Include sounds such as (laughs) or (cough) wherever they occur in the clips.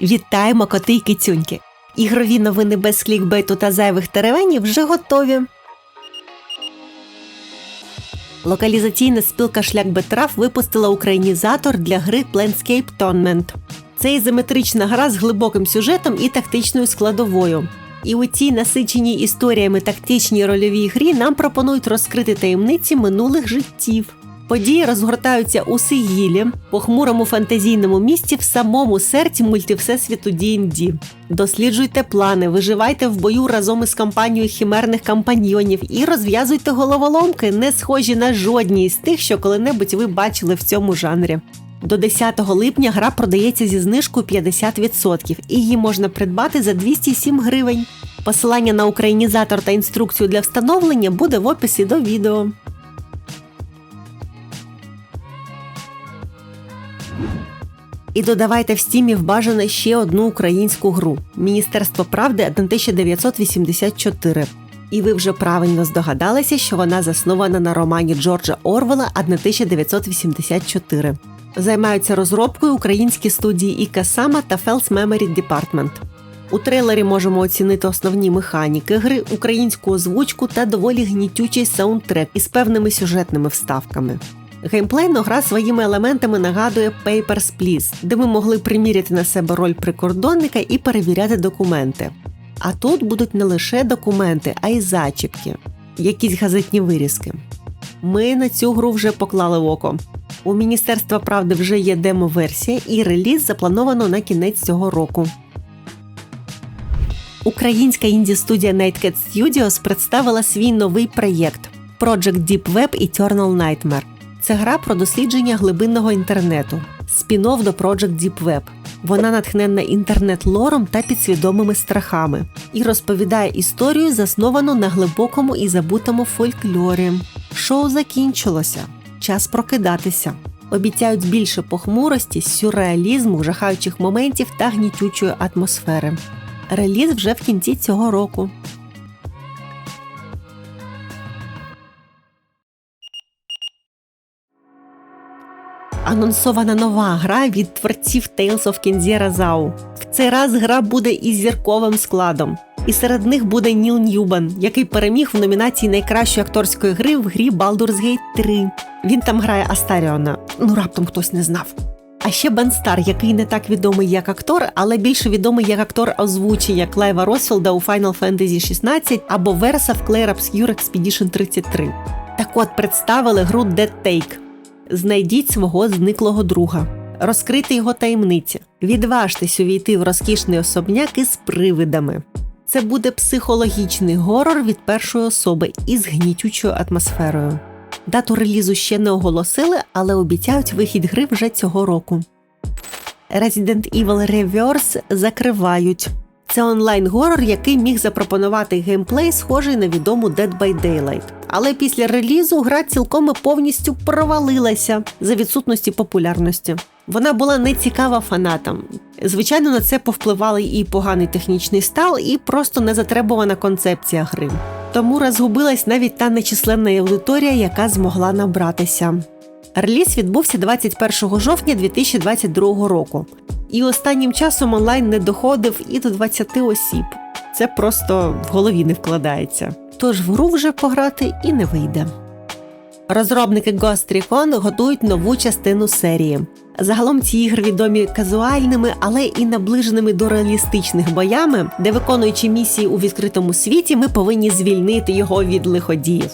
Вітаємо коти й кицюньки! Ігрові новини без клікбейту та зайвих теревенів вже готові. Локалізаційна спілка Шлях Бетраф випустила українізатор для гри Planescape Tournament. Це ізометрична гра з глибоким сюжетом і тактичною складовою. І у цій насиченій історіями тактичній рольовій грі нам пропонують розкрити таємниці минулих життів. Події розгортаються у Сигілі, похмурому фантазійному місті в самому серці мультивсесвіту D&D. Досліджуйте плани, виживайте в бою разом із компанією хімерних кампаньйонів і розв'язуйте головоломки, не схожі на жодні із тих, що коли-небудь ви бачили в цьому жанрі. До 10 липня гра продається зі знижкою 50% і її можна придбати за 207 гривень. Посилання на українізатор та інструкцію для встановлення буде в описі до відео. І додавайте в стімі в бажане ще одну українську гру Міністерство правди 1984. І ви вже правильно здогадалися, що вона заснована на романі Джорджа Орвела 1984. Займаються розробкою українські студії Іка Сама та Fels Memory Department. У трейлері можемо оцінити основні механіки гри, українську озвучку та доволі гнітючий саундтрек із певними сюжетними вставками. Геймплейно гра своїми елементами нагадує Papers, Please, де ми могли приміряти на себе роль прикордонника і перевіряти документи. А тут будуть не лише документи, а й зачіпки, якісь газетні вирізки. Ми на цю гру вже поклали око. У Міністерства правди вже є демо-версія, і реліз заплановано на кінець цього року. Українська інді-студія Nightcat Studios представила свій новий проєкт Project Deep Web Eternal Nightmare. Це гра про дослідження глибинного інтернету, спін-офф до Project Deep Web. Вона натхненна інтернет-лором та підсвідомими страхами і розповідає історію, засновану на глибокому і забутому фольклорі. Шоу закінчилося. Час прокидатися. Обіцяють більше похмурості, сюрреалізму, жахаючих моментів та гнітючої атмосфери. Реліз вже в кінці цього року. Анонсована нова гра від творців Tales of Kenzera Zao. В цей раз гра буде із зірковим складом. І серед них буде Ніл Ньюбан, який переміг в номінації найкращої акторської гри в грі Baldur's Gate 3. Він там грає Астаріона. Ну раптом хтось не знав. А ще Бен Стар, який не так відомий як актор, але більше відомий як актор озвучення Клайва Росфілда у Final Fantasy 16 або Верса в Clair Obscure Expedition 33. Так от представили гру Dead Take. Знайдіть свого зниклого друга, розкрити його таємниці, відважтесь увійти в розкішний особняк із привидами. Це буде психологічний горор від першої особи із гнітючою атмосферою. Дату релізу ще не оголосили, але обіцяють вихід гри вже цього року. Resident Evil Reverse закривають. Це онлайн-горор, який міг запропонувати геймплей, схожий на відому Dead by Daylight. Але після релізу гра цілком і повністю провалилася за відсутності популярності. Вона була не цікава фанатам. Звичайно, на це повпливали і поганий технічний стал, і просто незатребувана концепція гри. Тому розгубилась навіть та нечисленна аудиторія, яка змогла набратися. Реліз відбувся 21 жовтня 2022 року, і останнім часом онлайн не доходив і до 20 осіб. Це просто в голові не вкладається. Тож в гру вже пограти і не вийде. Розробники Ghost Recon готують нову частину серії. Загалом ці ігри відомі казуальними, але і наближеними до реалістичних боями, де виконуючи місії у відкритому світі, ми повинні звільнити його від лиходіїв.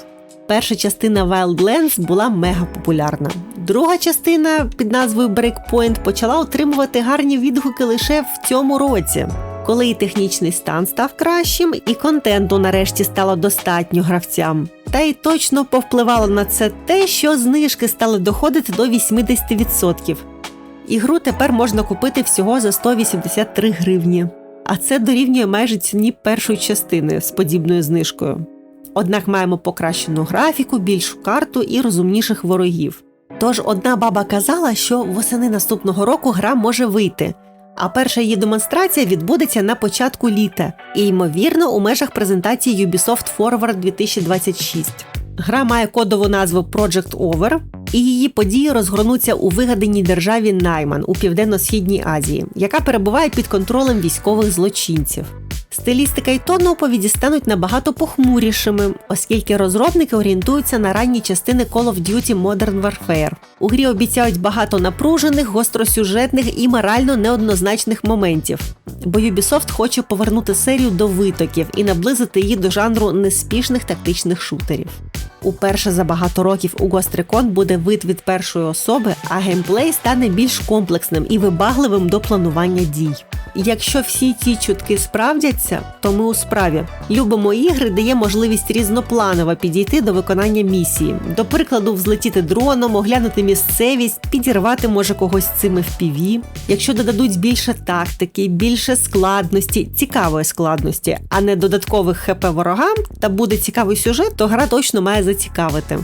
Перша частина Wildlands була мега популярна. Друга частина під назвою Breakpoint почала отримувати гарні відгуки лише в цьому році, коли і технічний стан став кращим, і контенту нарешті стало достатньо гравцям. Та й точно повпливало на це те, що знижки стали доходити до 80%. Ігру тепер можна купити всього за 183 гривні, а це дорівнює майже ціні першої частини з подібною знижкою. Однак маємо покращену графіку, більшу карту і розумніших ворогів. Тож одна баба казала, що восени наступного року гра може вийти, а перша її демонстрація відбудеться на початку літа і, ймовірно, у межах презентації Ubisoft Forward 2026. Гра має кодову назву Project Over. і її події розгорнуться у вигаданій державі Найман у південно-східній Азії, яка перебуває під контролем військових злочинців. Стилістика і тон оповіді стануть набагато похмурішими, оскільки розробники орієнтуються на ранні частини Call of Duty Modern Warfare. У грі обіцяють багато напружених, гостросюжетних і морально неоднозначних моментів. Бо Ubisoft хоче повернути серію до витоків і наблизити її до жанру неспішних тактичних шутерів. Уперше за багато років у Ghost Recon буде вид від першої особи, а геймплей стане більш комплексним і вибагливим до планування дій. Якщо всі ці чутки справдяться, то ми у справі. Любимо ігри дає можливість різнопланово підійти до виконання місії. До прикладу, взлетіти дроном, оглянути місцевість, підірвати може когось цими FPV. Якщо додадуть більше тактики, більше складності, цікавої складності, а не додаткових хп ворогам, та буде цікавий сюжет, то гра точно має зацікавити.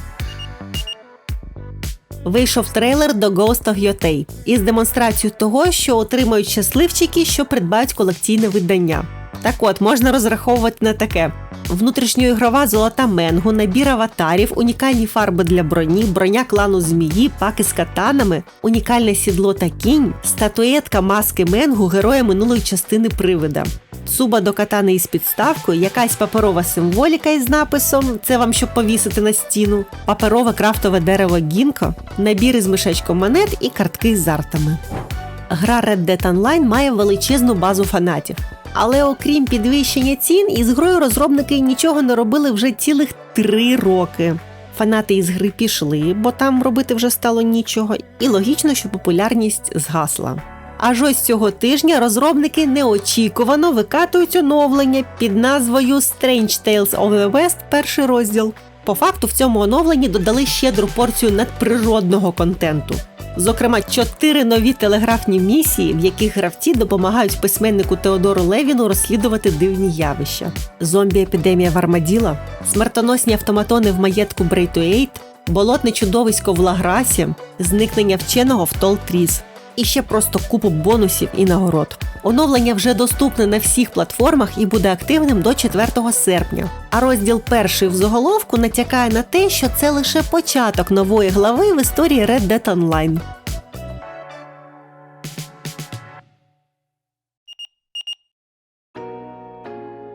Вийшов трейлер до Ghost of Yotei із демонстрацією того, що отримають щасливчики, що придбають колекційне видання. Так от можна розраховувати на таке: внутрішньоігрова золота менгу, набір аватарів, унікальні фарби для броні, броня клану змії, паки з катанами, унікальне сідло та кінь, статуетка маски менгу героя минулої частини привида. Суба до катани із підставкою, якась паперова символіка із написом це вам щоб повісити на стіну, паперове крафтове дерево Гінко, набір із мишечком монет і картки з артами. Гра Red Dead Online має величезну базу фанатів. Але окрім підвищення цін, із грою розробники нічого не робили вже цілих три роки. Фанати із гри пішли, бо там робити вже стало нічого, і логічно, що популярність згасла. Аж ось цього тижня розробники неочікувано викатують оновлення під назвою Strange Tales of the West перший розділ. По факту в цьому оновленні додали щедру порцію надприродного контенту. Зокрема, чотири нові телеграфні місії, в яких гравці допомагають письменнику Теодору Левіну розслідувати дивні явища: зомбі-епідемія в Армаділа, смертоносні автоматони в маєтку Брейтуейт, болотне чудовисько в Лаграсі, зникнення вченого в Толтріс і ще просто купу бонусів і нагород. Оновлення вже доступне на всіх платформах і буде активним до 4 серпня. А розділ перший в заголовку натякає на те, що це лише початок нової глави в історії Red Dead Online.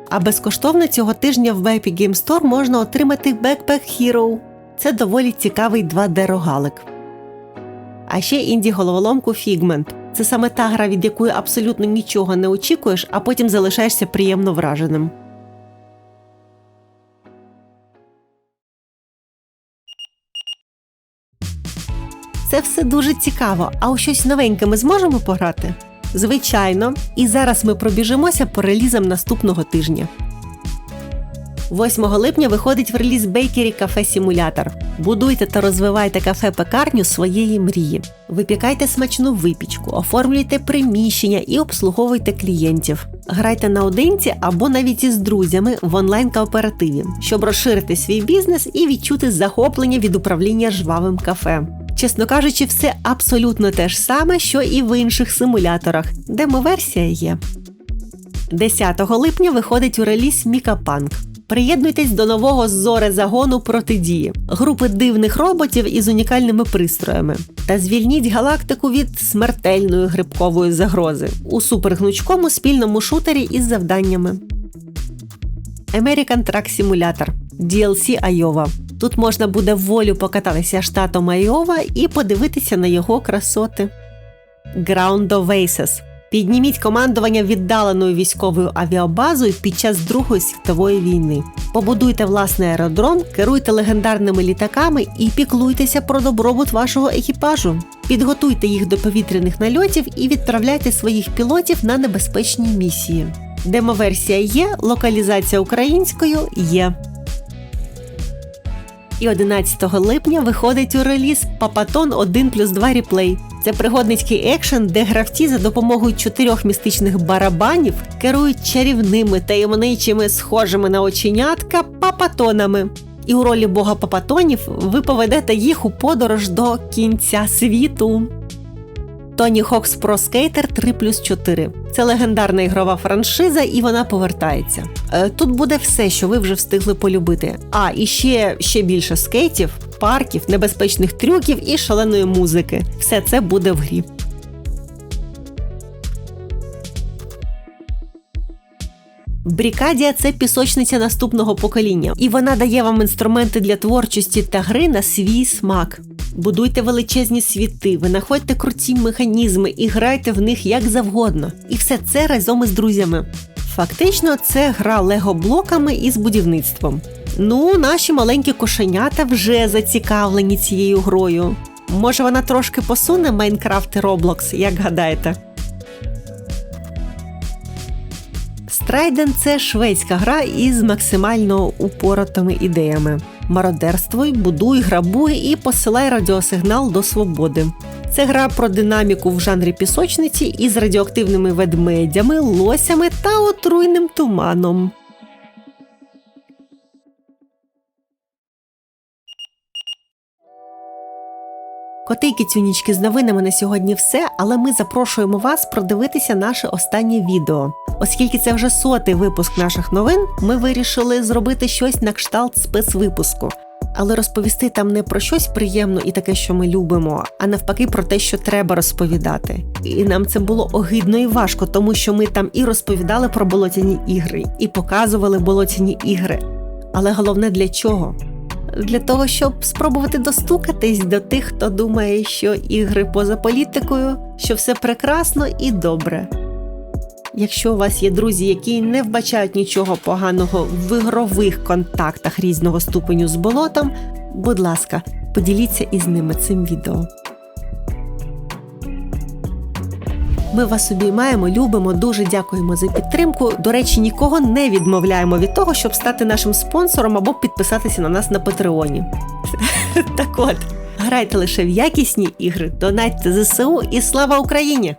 А безкоштовно цього тижня в Epic Game Store можна отримати Backpack Hero. Це доволі цікавий 2D-рогалик а ще інді головоломку Figment. Це саме та гра, від якої абсолютно нічого не очікуєш, а потім залишаєшся приємно враженим. Це все дуже цікаво. А у щось новеньке ми зможемо пограти? Звичайно. І зараз ми пробіжимося по релізам наступного тижня. 8 липня виходить в реліз Бейкері Кафе Сімулятор. Будуйте та розвивайте кафе-пекарню своєї мрії. Випікайте смачну випічку, оформлюйте приміщення і обслуговуйте клієнтів. Грайте наодинці або навіть із друзями в онлайн-кооперативі, щоб розширити свій бізнес і відчути захоплення від управління жвавим кафе. Чесно кажучи, все абсолютно те ж саме, що і в інших симуляторах, демо-версія є. 10 липня виходить у реліз Мікапанк. Приєднуйтесь до нового зоре загону протидії, групи дивних роботів із унікальними пристроями. Та звільніть галактику від смертельної грибкової загрози у супергнучкому спільному шутері із завданнями. American Truck Simulator DLC Айова. Тут можна буде волю покататися штатом Айова і подивитися на його красоти. Ground of Aces Підніміть командування віддаленою військовою авіабазою під час Другої світової війни. Побудуйте власний аеродром, керуйте легендарними літаками і піклуйтеся про добробут вашого екіпажу. Підготуйте їх до повітряних нальотів і відправляйте своїх пілотів на небезпечні місії. Демоверсія є, локалізація українською є. І 11 липня виходить у реліз Папатон 1 плюс 2 реплей. Це пригодницький екшен, де гравці за допомогою чотирьох містичних барабанів керують чарівними таємничими, схожими на оченятка папатонами. І у ролі бога папатонів ви поведете їх у подорож до кінця світу. Tony Хокс Pro Skater 3 плюс 4. Це легендарна ігрова франшиза, і вона повертається. Е, Тут буде все, що ви вже встигли полюбити. А і ще, ще більше скейтів, парків, небезпечних трюків і шаленої музики. Все це буде в грі. Брікадія це пісочниця наступного покоління, і вона дає вам інструменти для творчості та гри на свій смак. Будуйте величезні світи, винаходьте круті механізми і грайте в них як завгодно. І все це разом із друзями. Фактично, це гра лего-блоками із будівництвом. Ну, наші маленькі кошенята вже зацікавлені цією грою. Може, вона трошки посуне Майнкрафт і Roblox, як гадаєте? Страйден це шведська гра із максимально упоротими ідеями. Мародерствуй, будуй, грабуй і посилай радіосигнал до свободи. Це гра про динаміку в жанрі пісочниці із радіоактивними ведмедями, лосями та отруйним туманом. Коти кицюнічки з новинами на сьогодні все, але ми запрошуємо вас продивитися наше останнє відео. Оскільки це вже сотий випуск наших новин, ми вирішили зробити щось на кшталт спецвипуску. Але розповісти там не про щось приємне і таке, що ми любимо, а навпаки про те, що треба розповідати. І нам це було огидно і важко, тому що ми там і розповідали про болотяні ігри, і показували болотяні ігри. Але головне для чого? Для того, щоб спробувати достукатись до тих, хто думає, що ігри поза політикою, що все прекрасно і добре. Якщо у вас є друзі, які не вбачають нічого поганого в ігрових контактах різного ступеню з болотом, будь ласка, поділіться із ними цим відео. Ми вас обіймаємо, любимо, дуже дякуємо за підтримку. До речі, нікого не відмовляємо від того, щоб стати нашим спонсором або підписатися на нас на Патреоні. (laughs) Так от, грайте лише в якісні ігри, донатьте ЗСУ і слава Україні!